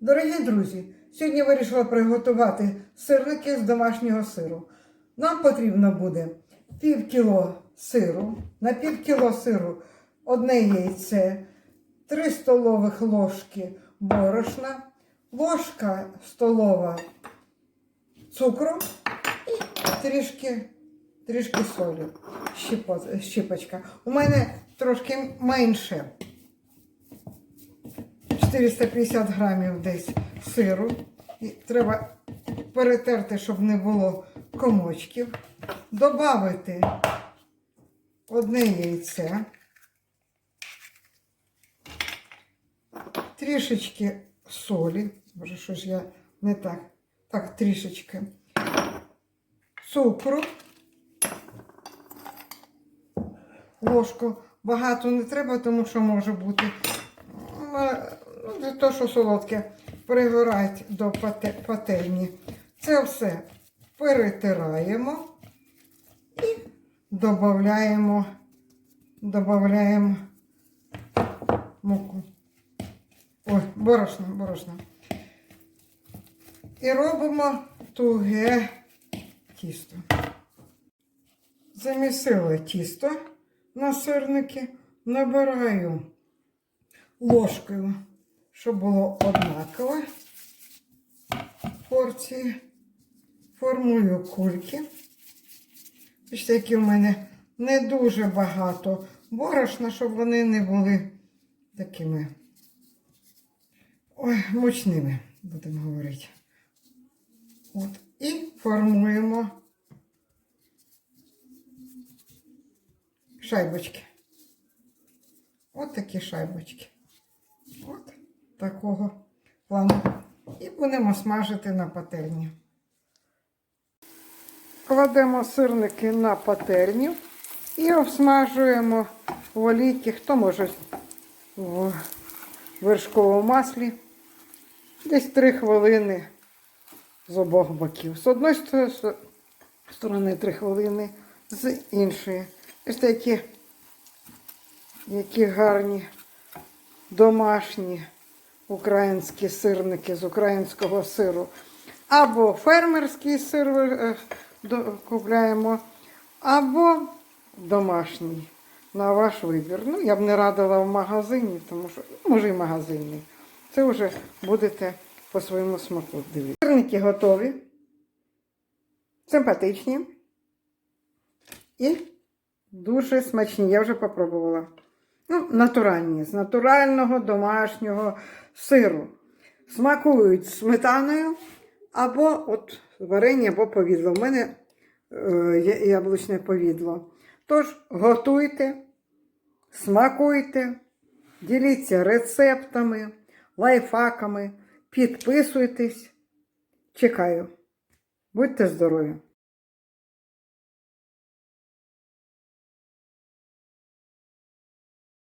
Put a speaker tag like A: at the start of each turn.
A: Дорогі друзі, сьогодні вирішила приготувати сирники з домашнього сиру. Нам потрібно буде пів кіло сиру, на пів кіло сиру одне яйце, 3 столових ложки борошна, ложка столова цукру і трішки, трішки солі, щіпо- щіпочка. У мене трошки менше. 450 грамів десь сиру. І треба перетерти, щоб не було комочків. Добавити одне яйце. Трішечки солі. Боже, що ж я не так. Так, трішечки. Цукру. Ложку багато не треба, тому що може бути ну, того, що солодке, пригорать до пательні. Це все перетираємо і додаємо, додаємо муку. Ой, борошно, борошно. І робимо туге тісто. Замісила тісто на сирники, набираю ложкою, щоб було однаково порції. Формую кульки. Бачите, які в мене не дуже багато борошна, щоб вони не були такими ой, мучними, будемо говорити. От. І формуємо шайбочки. От такі шайбочки. От такого плану. І будемо смажити на пательні. Кладемо сирники на пательню і обсмажуємо в олійці, хто може в вершковому маслі. Десь 3 хвилини з обох боків. З одної сторони 3 хвилини, з іншої. Ось такі, які гарні домашні українські сирники з українського сиру. Або фермерський сир е, купляємо, або домашній. На ваш вибір. Ну, я б не радила в магазині, тому що, ну, може, і магазинний. Це вже будете по своєму смаку дивитися. Сирники готові, симпатичні і дуже смачні. Я вже попробувала. Ну, натуральні, з натурального домашнього сиру. Смакують сметаною або от варення, або повідло. У мене е, яблучне повідло. Тож готуйте, смакуйте, діліться рецептами, лайфхаками, підписуйтесь. Чекаю. Будьте здорові!